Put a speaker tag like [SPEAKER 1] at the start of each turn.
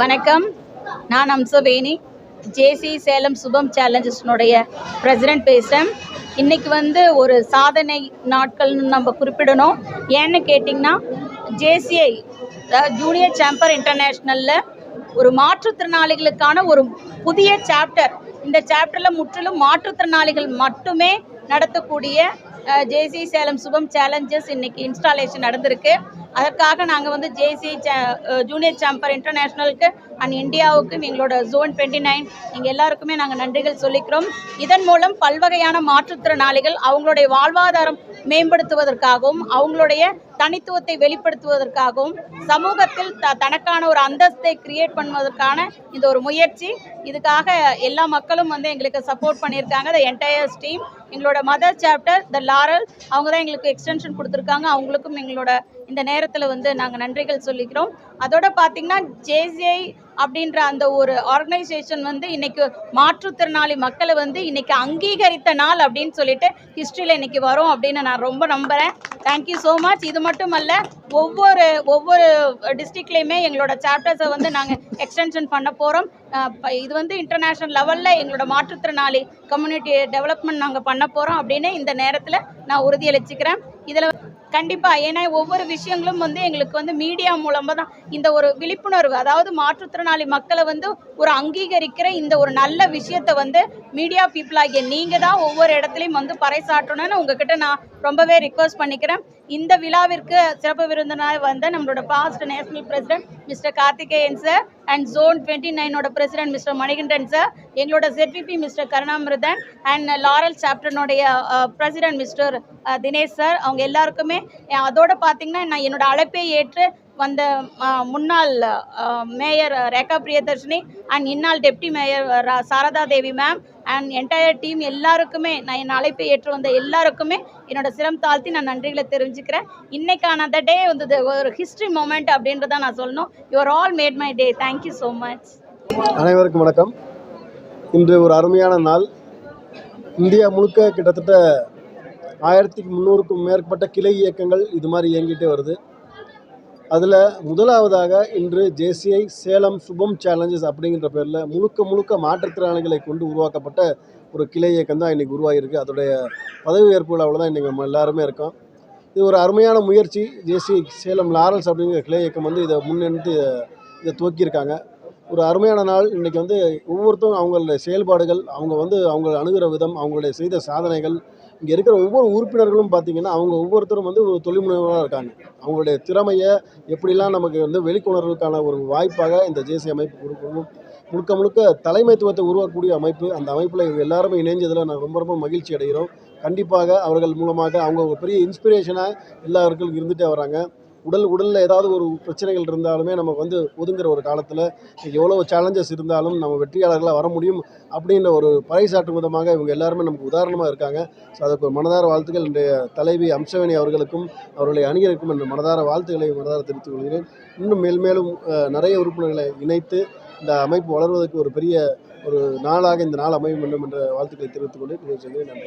[SPEAKER 1] வணக்கம். நான் அம்சவேணி ஜேசி சேலம் சுபம் சேலஞ்சஸ்னுடைய பிரசிடென்ட் பேசுகிறேன் இன்றைக்கி வந்து ஒரு சாதனை நாட்கள்னு நம்ம குறிப்பிடணும். ஏன்னு கேட்டிங்கன்னா ஜேசிஐ ஜூனியர் சாம்பர் இன்டர்நேஷ்னலில் ஒரு மாற்றுத்திறனாளிகளுக்கான ஒரு புதிய சாப்டர். இந்த சாப்டரில் முற்றிலும் மாற்றுத்திறனாளிகள் மட்டுமே நடத்தக்கூடிய ஜேசி சேலம் சுகம் சேலஞ்சஸ் இன்னைக்கு இன்ஸ்டாலேஷன் நடந்திருக்கு. அதற்காக நாங்கள் வந்து ஜேசி ஜூனியர் சாம்பர் இன்டர்நேஷ்னலுக்கு அண்ட் இந்தியாவுக்கும் எங்களோட ஜோன் டுவெண்ட்டி நைன் எங்கள் எல்லாருக்குமே நாங்கள் நன்றிகள் சொல்லிக்கிறோம். இதன் மூலம் பல்வகையான மாற்றுத்திறனாளிகள் அவங்களுடைய வாழ்வாதாரம் மேம்படுத்துவதற்காகவும் அவங்களுடைய தனித்துவத்தை வெளிப்படுத்துவதற்காகவும் சமூகத்தில் த தனக்கான ஒரு அந்தஸ்தை கிரியேட் பண்ணுவதற்கான இந்த ஒரு முயற்சி. இதுக்காக எல்லா மக்களும் வந்து எங்களுக்கு சப்போர்ட் பண்ணியிருக்காங்க. த என்டையர்ஸ் டீம் எங்களோட மதர் சாப்டர் த லாரல் அவங்க தான் எங்களுக்கு எக்ஸ்டென்ஷன் கொடுத்துருக்காங்க. அவங்களுக்கும் எங்களோட இந்த நேரத்தில் வந்து நாங்கள் நன்றிகள் சொல்லிக்கிறோம். அதோட பார்த்தீங்கன்னா ஜேசிஐ அப்படின்ற அந்த ஒரு ஆர்கனைசேஷன் வந்து இன்னைக்கு மாற்றுத்திறனாளி மக்களை வந்து இன்னைக்கு அங்கீகரித்த நாள் அப்படின்னு சொல்லிட்டு ஹிஸ்ட்ரியில் இன்னைக்கு வரும் அப்படின்னு நான் ரொம்ப நம்புகிறேன் தேங்க்யூ ஸோ மச் இது மட்டும் அல்ல ஒவ்வொரு ஒவ்வொரு டிஸ்ட்ரிக்ட்லேயுமே எங்களோட சாப்டர்ஸை வந்து நாங்கள் எக்ஸ்டென்ஷன் பண்ண போகிறோம் இது வந்து இன்டர்நேஷ்னல் லெவலில் எங்களோட மாற்றுத்திறனாளி கம்யூனிட்டி டெவலப்மெண்ட் நாங்கள் பண்ண போகிறோம் அப்படின்னு இந்த நேரத்தில் நான் உறுதியளிச்சுக்கிறேன். இதில் கண்டிப்பாக ஏன்னா ஒவ்வொரு விஷயங்களும் வந்து எங்களுக்கு வந்து மீடியா மூலமாக தான் இந்த ஒரு விழிப்புணர்வு அதாவது மாற்றுத்திறனாளி மக்களை வந்து ஒரு அங்கீகரிக்கிற இந்த ஒரு நல்ல விஷயத்தை வந்து மீடியா பீப்புள் ஆகிய நீங்கள் தான் ஒவ்வொரு இடத்துலையும் வந்து பறைசாற்றணும்னு உங்ககிட்ட நான் ரொம்பவே ரிக்வஸ்ட் பண்ணிக்கிறேன். இந்த விழாவிற்கு சிறப்பு விருந்தினர் வந்த நம்மளோட past national president mister Karthikeyan sir and zone twenty நைனோட president mister Manikandan sir எங்களோட ZVP mister Karunamirthan and Laurel சாப்டர்னுடைய president mister Dinesh sir அவங்க எல்லாருக்குமே அதோட பார்த்தீங்கன்னா நான் என்னோட அழைப்பை ஏற்று வந்த முன்னாள் மேயர் ரேகா பிரியதர்ஷினி அண்ட் இந்நாள் deputy mayor raw- Saradha Devi ma'am and entire team எல்லாருக்குமே நான் என் அழைப்பை ஏற்று வந்த எல்லாருக்குமே என்னோட சிரம் தாழ்த்தி நான் நன்றிகளை தெரிஞ்சுக்கிறேன் இன்னைக்கான அந்த டே வந்து ஒரு ஹிஸ்ட்ரி மூமெண்ட் அப்படின்றத நான் சொல்லணும். Your all made my day thank you so much
[SPEAKER 2] அனைவருக்கும் வணக்கம். இன்று ஒரு அருமையான நாள். இந்தியா முழுக்க கிட்டத்தட்ட ஆயிரத்தி முந்நூறுக்கும் மேற்பட்ட கிளை இயக்கங்கள் இது மாதிரி இயங்கிட்டே வருது. அதில் முதலாவதாக இன்று ஜேசிஐ சேலம் சுபம் சேலஞ்சஸ் அப்படிங்கிற பேரில் முழுக்க முழுக்க மாற்றுத்திறனாளிகளை கொண்டு உருவாக்கப்பட்ட ஒரு கிளை இயக்கம் தான் இன்றைக்கி உருவாகியிருக்கு. அதோடைய பதவி ஏற்பு விழாவில் தான் இன்றைக்கி நம்ம எல்லாருமே இருக்கோம். இது ஒரு அருமையான முயற்சி. ஜேசிஐ சேலம் லாரல்ஸ் அப்படிங்கிற கிளை இயக்கம் வந்து இதை முன்னெடுத்து இதை துவக்கியிருக்காங்க. ஒரு அருமையான நாள். இன்றைக்கி வந்து ஒவ்வொருத்தரும் அவங்களுடைய செயல்பாடுகள் அவங்க வந்து அவங்க அணுகிற விதம் அவங்களுடைய செய்த சாதனைகள் இங்கே இருக்கிற ஒவ்வொரு உறுப்பினர்களும் பார்த்தீங்கன்னா அவங்க ஒவ்வொருத்தரும் வந்து ஒரு தொழில் முனைவராக இருக்காங்க. அவங்களுடைய திறமையை எப்படிலாம் நமக்கு வந்து வெளிக்கொணர்வுக்கான ஒரு வாய்ப்பாக இந்த ஜேசி அமைப்பு கொடுக்கணும் முழுக்க முழுக்க தலைமைத்துவத்தை உருவாக்கக்கூடிய அமைப்பு அந்த அமைப்பில் இவங்க எல்லாருமே இணைஞ்சதில் நான் ரொம்ப ரொம்ப மகிழ்ச்சி அடைகிறோம். கண்டிப்பாக அவர்கள் மூலமாக அவங்க ஒரு பெரிய இன்ஸ்பிரேஷனாக எல்லாருக்கும் இருந்துகிட்டே வராங்க. உடல் உடலில் ஏதாவது ஒரு பிரச்சனைகள் இருந்தாலுமே நமக்கு வந்து ஒதுங்குற ஒரு காலத்தில் எவ்வளோ சேலஞ்சஸ் இருந்தாலும் நம்ம வெற்றியாளர்களாக வர முடியும் அப்படின்ற ஒரு பறைசாற்றும் விதமாக இவங்க எல்லாருமே நமக்கு உதாரணமாக இருக்காங்க. ஸோ அதுக்கு ஒரு மனதார வாழ்த்துக்கள். என்னுடைய தலைவி அம்சவேணி அவர்களுக்கும் அவர்களை அணியருக்கும் என்ற மனதார வாழ்த்துக்களை மனதார தெரிவித்துக் கொள்கிறேன். இன்னும் மேல்மேலும் நிறைய உறுப்பினர்களை இணைத்து இந்த அமைப்பு வளர்வதற்கு ஒரு பெரிய ஒரு நாளாக இந்த நாள் அமையும் வேண்டும் என்ற வாழ்த்துக்களை தெரிவித்துக் கொண்டு நிறைவு நன்றி.